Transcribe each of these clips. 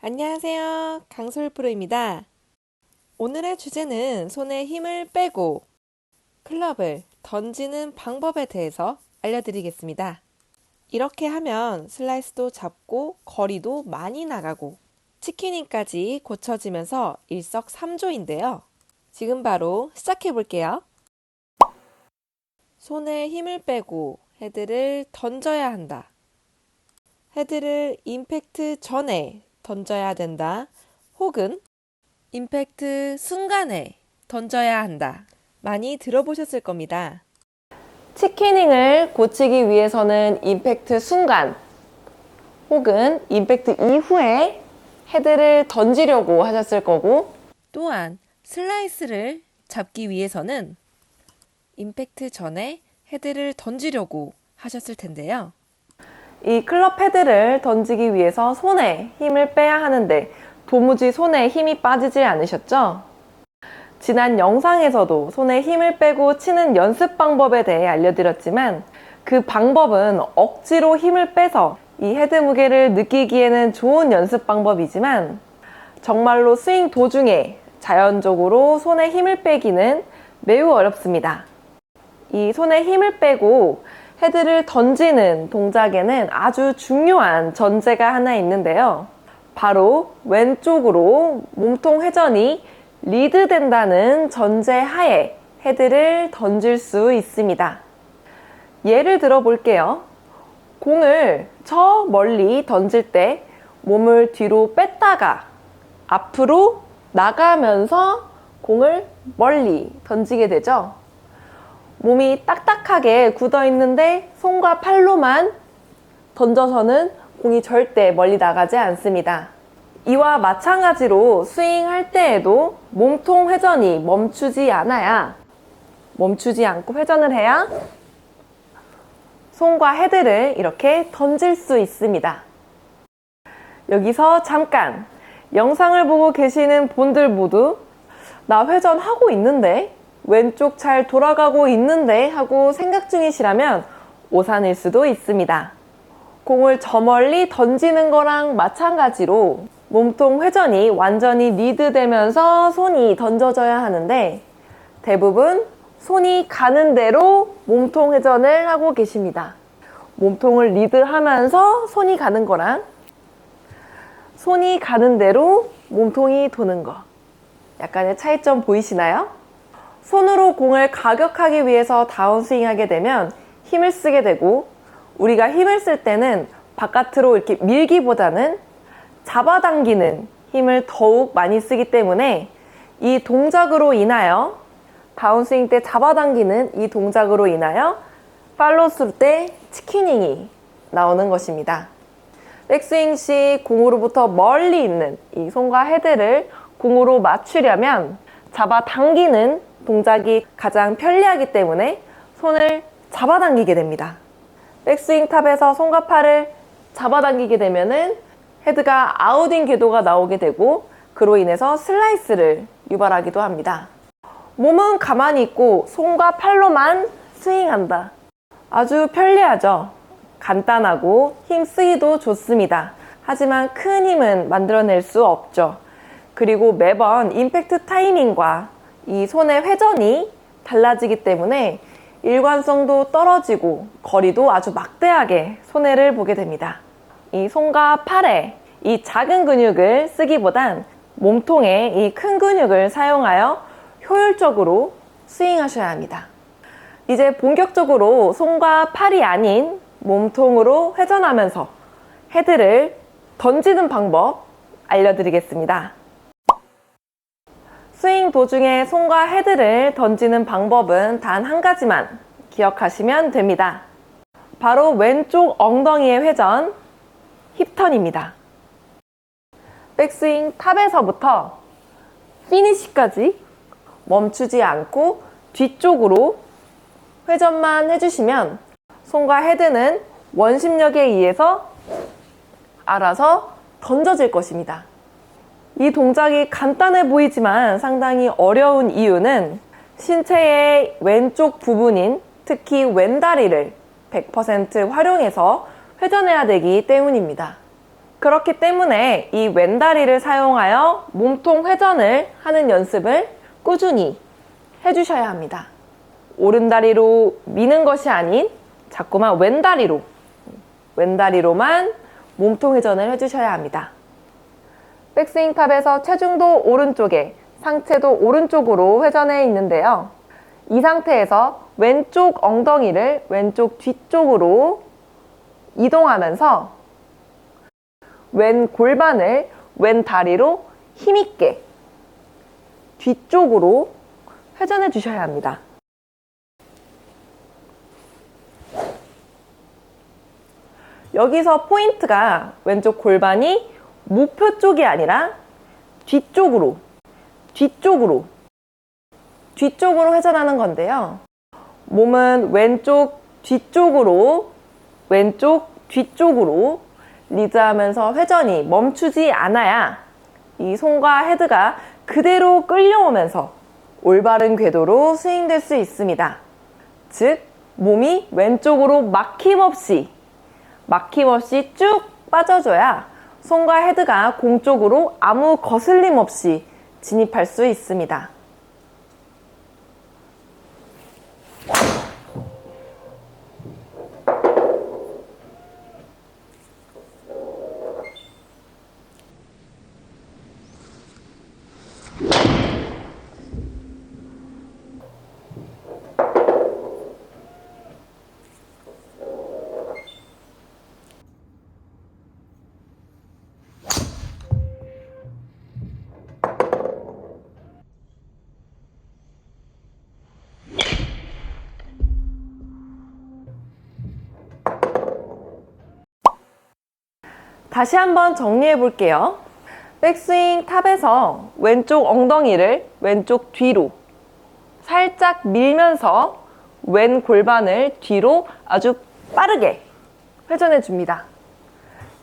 안녕하세요. 강솔 프로입니다. 오늘의 주제는 손에 힘을 빼고 클럽을 던지는 방법에 대해서 알려드리겠습니다. 이렇게 하면 슬라이스도 잡고 거리도 많이 나가고 치키닝까지 고쳐지면서 일석삼조인데요. 지금 바로 시작해 볼게요. 손에 힘을 빼고 헤드를 던져야 한다. 헤드를 임팩트 전에 던져야 된다. 혹은 임팩트 순간에 던져야 한다. 많이 들어보셨을 겁니다. 치키닝을 고치기 위해서는 임팩트 순간 혹은 임팩트 이후에 헤드를 던지려고 하셨을 거고 또한 슬라이스를 잡기 위해서는 임팩트 전에 헤드를 던지려고 하셨을 텐데요. 이 클럽 헤드를 던지기 위해서 손에 힘을 빼야 하는데 도무지 손에 힘이 빠지질 않으셨죠? 지난 영상에서도 손에 힘을 빼고 치는 연습 방법에 대해 알려드렸지만 그 방법은 억지로 힘을 빼서 이 헤드 무게를 느끼기에는 좋은 연습 방법이지만 정말로 스윙 도중에 자연적으로 손에 힘을 빼기는 매우 어렵습니다. 이 손에 힘을 빼고 헤드를 던지는 동작에는 아주 중요한 전제가 하나 있는데요. 바로 왼쪽으로 몸통 회전이 리드된다는 전제 하에 헤드를 던질 수 있습니다. 예를 들어 볼게요. 공을 저 멀리 던질 때 몸을 뒤로 뺐다가 앞으로 나가면서 공을 멀리 던지게 되죠. 몸이 딱딱하게 굳어 있는데 손과 팔로만 던져서는 공이 절대 멀리 나가지 않습니다. 이와 마찬가지로 스윙할 때에도 몸통 회전이 멈추지 않아야 멈추지 않고 회전을 해야 손과 헤드를 이렇게 던질 수 있습니다. 여기서 잠깐 영상을 보고 계시는 분들 모두 나 회전하고 있는데 왼쪽 잘 돌아가고 있는데 하고 생각 중이시라면 오산일 수도 있습니다. 공을 저 멀리 던지는 거랑 마찬가지로 몸통 회전이 완전히 리드되면서 손이 던져져야 하는데 대부분 손이 가는 대로 몸통 회전을 하고 계십니다. 몸통을 리드하면서 손이 가는 거랑 손이 가는 대로 몸통이 도는 거. 약간의 차이점 보이시나요? 손으로 공을 가격하기 위해서 다운스윙 하게 되면 힘을 쓰게 되고 우리가 힘을 쓸 때는 바깥으로 이렇게 밀기보다는 잡아당기는 힘을 더욱 많이 쓰기 때문에 이 동작으로 인하여 다운스윙 때 잡아당기는 이 동작으로 인하여 팔로스루 때 치키닝이 나오는 것입니다. 백스윙 시 공으로부터 멀리 있는 이 손과 헤드를 공으로 맞추려면 잡아당기는 동작이 가장 편리하기 때문에 손을 잡아당기게 됩니다. 백스윙 탑에서 손과 팔을 잡아당기게 되면은 헤드가 아웃인 궤도가 나오게 되고 그로 인해서 슬라이스를 유발하기도 합니다. 몸은 가만히 있고 손과 팔로만 스윙한다. 아주 편리하죠. 간단하고 힘 쓰기도 좋습니다. 하지만 큰 힘은 만들어낼 수 없죠. 그리고 매번 임팩트 타이밍과 이 손의 회전이 달라지기 때문에 일관성도 떨어지고 거리도 아주 막대하게 손해를 보게 됩니다. 이 손과 팔에 이 작은 근육을 쓰기보단 몸통에 이 큰 근육을 사용하여 효율적으로 스윙하셔야 합니다. 이제 본격적으로 손과 팔이 아닌 몸통으로 회전하면서 헤드를 던지는 방법 알려드리겠습니다. 스윙 도중에 손과 헤드를 던지는 방법은 단 한 가지만 기억하시면 됩니다. 바로 왼쪽 엉덩이의 회전, 힙턴입니다. 백스윙 탑에서부터 피니시까지 멈추지 않고 뒤쪽으로 회전만 해주시면 손과 헤드는 원심력에 의해서 알아서 던져질 것입니다. 이 동작이 간단해 보이지만 상당히 어려운 이유는 신체의 왼쪽 부분인 특히 왼다리를 100% 활용해서 회전해야 되기 때문입니다. 그렇기 때문에 이 왼다리를 사용하여 몸통 회전을 하는 연습을 꾸준히 해주셔야 합니다. 오른다리로 미는 것이 아닌 자꾸만 왼다리로, 왼다리로만 몸통 회전을 해주셔야 합니다. 백스윙 탑에서 체중도 오른쪽에, 상체도 오른쪽으로 회전해 있는데요. 이 상태에서 왼쪽 엉덩이를 왼쪽 뒤쪽으로 이동하면서 왼 골반을 왼 다리로 힘있게 뒤쪽으로 회전해 주셔야 합니다. 여기서 포인트가 왼쪽 골반이 목표 쪽이 아니라 뒤쪽으로, 뒤쪽으로, 뒤쪽으로 회전하는 건데요. 몸은 왼쪽 뒤쪽으로, 왼쪽 뒤쪽으로 리드하면서 회전이 멈추지 않아야 이 손과 헤드가 그대로 끌려오면서 올바른 궤도로 스윙될 수 있습니다. 즉, 몸이 왼쪽으로 막힘없이, 막힘없이 쭉 빠져줘야 손과 헤드가 공 쪽으로 아무 거슬림 없이 진입할 수 있습니다. 다시 한번 정리해 볼게요. 백스윙 탑에서 왼쪽 엉덩이를 왼쪽 뒤로 살짝 밀면서 왼 골반을 뒤로 아주 빠르게 회전해 줍니다.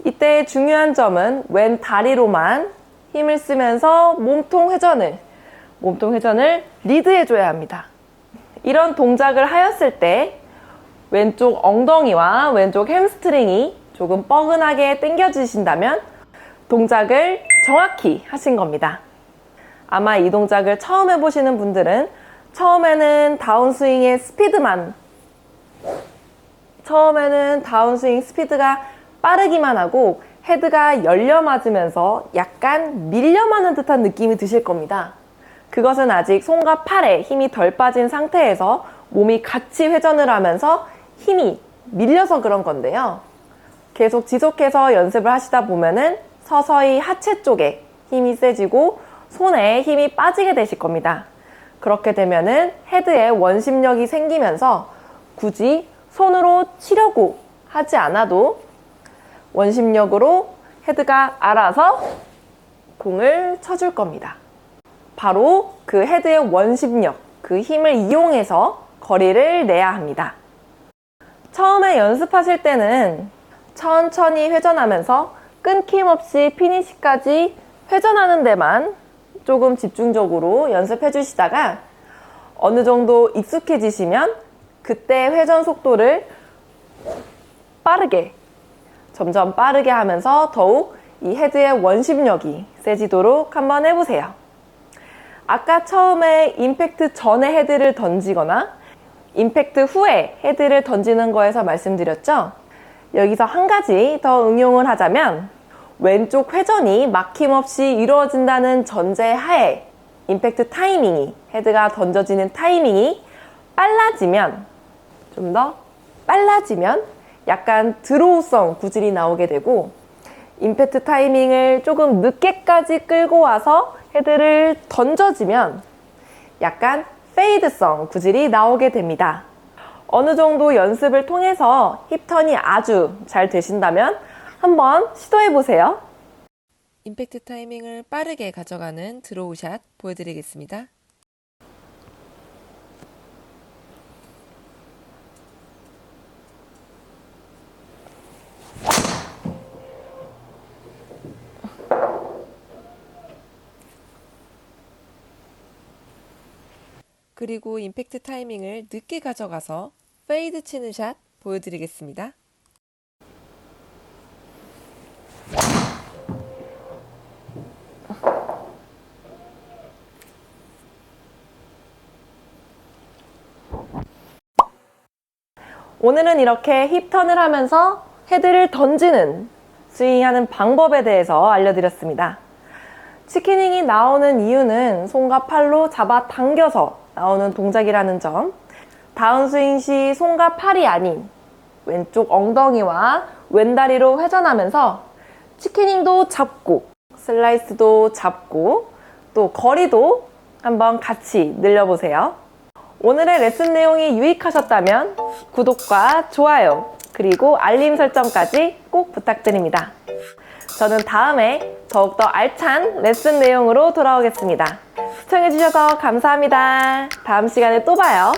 이때 중요한 점은 왼 다리로만 힘을 쓰면서 몸통 회전을 몸통 회전을 리드해 줘야 합니다. 이런 동작을 하였을 때 왼쪽 엉덩이와 왼쪽 햄스트링이 조금 뻐근하게 당겨지신다면 동작을 정확히 하신 겁니다. 아마 이 동작을 처음 해보시는 분들은 처음에는 다운스윙의 스피드만 처음에는 다운스윙 스피드가 빠르기만 하고 헤드가 열려 맞으면서 약간 밀려 맞는 듯한 느낌이 드실 겁니다. 그것은 아직 손과 팔에 힘이 덜 빠진 상태에서 몸이 같이 회전을 하면서 힘이 밀려서 그런 건데요. 계속 지속해서 연습을 하시다 보면은 서서히 하체 쪽에 힘이 세지고 손에 힘이 빠지게 되실 겁니다. 그렇게 되면은 헤드에 원심력이 생기면서 굳이 손으로 치려고 하지 않아도 원심력으로 헤드가 알아서 공을 쳐줄 겁니다. 바로 그 헤드의 원심력, 그 힘을 이용해서 거리를 내야 합니다. 처음에 연습하실 때는 천천히 회전하면서 끊김없이 피니시까지 회전하는 데만 조금 집중적으로 연습해 주시다가 어느 정도 익숙해지시면 그때 회전 속도를 빠르게 점점 빠르게 하면서 더욱 이 헤드의 원심력이 세지도록 한번 해보세요. 아까 처음에 임팩트 전에 헤드를 던지거나 임팩트 후에 헤드를 던지는 거에서 말씀드렸죠? 여기서 한 가지 더 응용을 하자면 왼쪽 회전이 막힘없이 이루어진다는 전제 하에 임팩트 타이밍이 헤드가 던져지는 타이밍이 빨라지면 좀 더 빨라지면 약간 드로우성 구질이 나오게 되고 임팩트 타이밍을 조금 늦게까지 끌고 와서 헤드를 던져지면 약간 페이드성 구질이 나오게 됩니다. 어느 정도 연습을 통해서 힙턴이 아주 잘 되신다면 한번 시도해 보세요. 임팩트 타이밍을 빠르게 가져가는 드로우샷 보여드리겠습니다. 그리고 임팩트 타이밍을 늦게 가져가서 페이드 치는 샷 보여드리겠습니다. 오늘은 이렇게 힙턴을 하면서 헤드를 던지는 스윙하는 방법에 대해서 알려드렸습니다. 치키닝이 나오는 이유는 손과 팔로 잡아 당겨서 나오는 동작이라는 점. 다운스윙 시 손과 팔이 아닌 왼쪽 엉덩이와 왼다리로 회전하면서 치키닝도 잡고 슬라이스도 잡고 또 거리도 한번 같이 늘려보세요. 오늘의 레슨 내용이 유익하셨다면 구독과 좋아요 그리고 알림 설정까지 꼭 부탁드립니다. 저는 다음에 더욱더 알찬 레슨 내용으로 돌아오겠습니다. 시청해주셔서 감사합니다. 다음 시간에 또 봐요.